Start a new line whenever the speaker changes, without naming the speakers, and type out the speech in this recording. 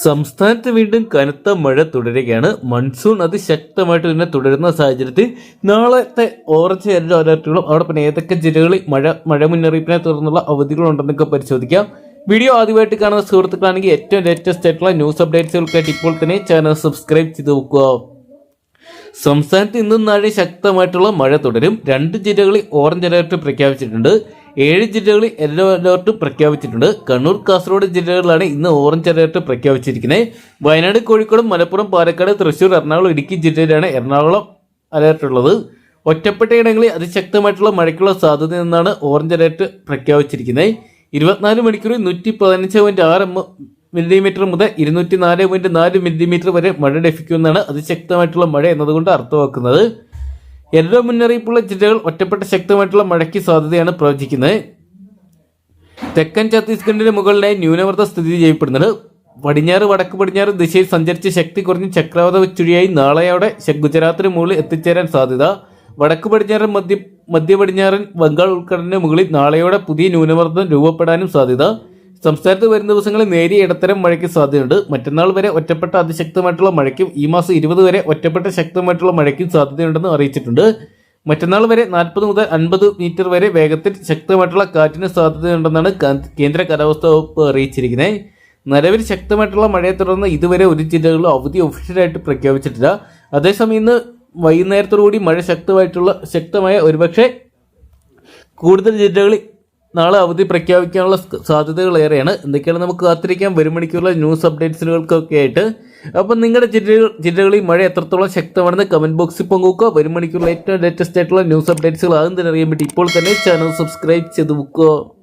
സംസ്ഥാനത്ത് വീണ്ടും കനത്ത മഴ തുടരുകയാണ്. മൺസൂൺ അതിശക്തമായിട്ട് തന്നെ തുടരുന്ന സാഹചര്യത്തിൽ നാളത്തെ ഓറഞ്ച് യെല്ലോ അലർട്ടുകളും അവിടെ പിന്നെ ഏതൊക്കെ ജില്ലകളിൽ മഴ മഴ മുന്നറിയിപ്പിനെ തുടർന്നുള്ള അവധികളുണ്ടെന്നൊക്കെ പരിശോധിക്കാം. വീഡിയോ ആദ്യമായിട്ട് കാണുന്ന സുഹൃത്തുക്കളാണെങ്കിൽ ഏറ്റവും ലേറ്റസ്റ്റ് ആയിട്ടുള്ള ന്യൂസ് അപ്ഡേറ്റ്സുകൾക്കായിട്ട് ഇപ്പോൾ തന്നെ ചാനൽ സബ്സ്ക്രൈബ് ചെയ്ത് വെക്കുക. സംസ്ഥാനത്ത് ഇന്നും നാളെ ശക്തമായിട്ടുള്ള മഴ തുടരും. രണ്ട് ജില്ലകളിൽ ഓറഞ്ച് അലർട്ട് പ്രഖ്യാപിച്ചിട്ടുണ്ട്. ഏഴ് ജില്ലകളിൽ യെല്ലോ അലേർട്ട് പ്രഖ്യാപിച്ചിട്ടുണ്ട്. കണ്ണൂർ കാസർഗോഡ് ജില്ലകളിലാണ് ഇന്ന് ഓറഞ്ച് അലേർട്ട് പ്രഖ്യാപിച്ചിരിക്കുന്നത്. വയനാട് കോഴിക്കോട് മലപ്പുറം പാലക്കാട് തൃശൂർ എറണാകുളം ഇടുക്കി ജില്ലയിലാണ് എറണാകുളം അലേർട്ട് ഉള്ളത് ഒറ്റപ്പെട്ട ഇടങ്ങളിൽ അതിശക്തമായിട്ടുള്ള മഴയ്ക്കുള്ള സാധ്യത എന്നാണ് ഓറഞ്ച് അലേർട്ട് പ്രഖ്യാപിച്ചിരിക്കുന്നത്. ഇരുപത്തിനാല് മണിക്കൂറിൽ നൂറ്റി പതിനഞ്ച് പോയിന്റ് ആറ് മില്ലിമീറ്റർ മുതൽ ഇരുന്നൂറ്റി നാല് പോയിന്റ് നാല് മില്ലിമീറ്റർ വരെ മഴ ലഭിക്കുമെന്നാണ് അതിശക്തമായിട്ടുള്ള മഴ എന്നതുകൊണ്ട് അർത്ഥമാക്കുന്നത്. യെല്ലോ മുന്നറിയിപ്പുള്ള ജില്ലകൾ ഒറ്റപ്പെട്ട ശക്തമായിട്ടുള്ള മഴയ്ക്ക് സാധ്യതയാണ് പ്രവചിക്കുന്നത്. തെക്കൻ ഛത്തീസ്ഗഡിന്റെ മുകളിലായി ന്യൂനമർദ്ദം സ്ഥിതി ചെയ്യപ്പെടുന്നത്. പടിഞ്ഞാറ് വടക്ക് പടിഞ്ഞാറ് ദിശയിൽ സഞ്ചരിച്ച് ശക്തി കുറഞ്ഞ് ചക്രവാത ചുഴിയായി നാളെയോടെ ഗുജറാത്തിന് മുകളിൽ എത്തിച്ചേരാൻ സാധ്യത. വടക്ക് പടിഞ്ഞാറൻ മധ്യ മധ്യ പടിഞ്ഞാറൻ ബംഗാൾ ഉൾക്കടലിന് മുകളിൽ നാളെയോടെ പുതിയ ന്യൂനമർദ്ദം രൂപപ്പെടാനും സാധ്യത. സംസ്ഥാനത്ത് വരും ദിവസങ്ങളിൽ നേരിയ ഇടത്തരം മഴയ്ക്ക് സാധ്യതയുണ്ട്. മറ്റന്നാൾ വരെ ഒറ്റപ്പെട്ട അതിശക്തമായിട്ടുള്ള മഴയ്ക്കും ഈ മാസം ഇരുപത് വരെ ഒറ്റപ്പെട്ട ശക്തമായിട്ടുള്ള മഴയ്ക്കും സാധ്യതയുണ്ടെന്ന് അറിയിച്ചിട്ടുണ്ട്. മറ്റന്നാൾ വരെ നാൽപ്പത് മുതൽ അൻപത് മീറ്റർ വരെ വേഗത്തിൽ ശക്തമായിട്ടുള്ള കാറ്റിന് സാധ്യതയുണ്ടെന്നാണ് കേന്ദ്ര കാലാവസ്ഥാ വകുപ്പ് അറിയിച്ചിരിക്കുന്നത്. നിലവിൽ ശക്തമായിട്ടുള്ള മഴയെ തുടർന്ന് ഇതുവരെ ഒരു ജില്ലകളിലും അവധി ഒഫീഷ്യലായിട്ട് പ്രഖ്യാപിച്ചിട്ടില്ല. അതേസമയം ഇന്ന് വൈകുന്നേരത്തോടുകൂടി മഴ ശക്തമായിട്ടുള്ള ശക്തമായ ഒരുപക്ഷെ കൂടുതൽ ജില്ലകളിൽ നാളെ അവധി പ്രഖ്യാപിക്കാനുള്ള സാധ്യതകൾ ഏറെയാണ്. എന്തൊക്കെയാണ് നമുക്ക് കാത്തിരിക്കാം. വരും ന്യൂസ് അപ്ഡേറ്റ്സുകൾക്കൊക്കെ ആയിട്ട്. അപ്പം നിങ്ങളുടെ ജില്ലകൾ ജില്ലകളിൽ മഴ എത്രത്തോളം ശക്തമാണെന്ന് കമന്റ് ബോക്സിൽ പങ്കുവെക്കുക. വരും ഏറ്റവും ലേറ്റസ്റ്റ് ആയിട്ടുള്ള ന്യൂസ് അപ്ഡേറ്റ്സുകൾ ആകും തന്നെ അറിയാൻ പറ്റി ഇപ്പോൾ തന്നെ ചാനൽ സബ്സ്ക്രൈബ് ചെയ്ത് വെക്കുക.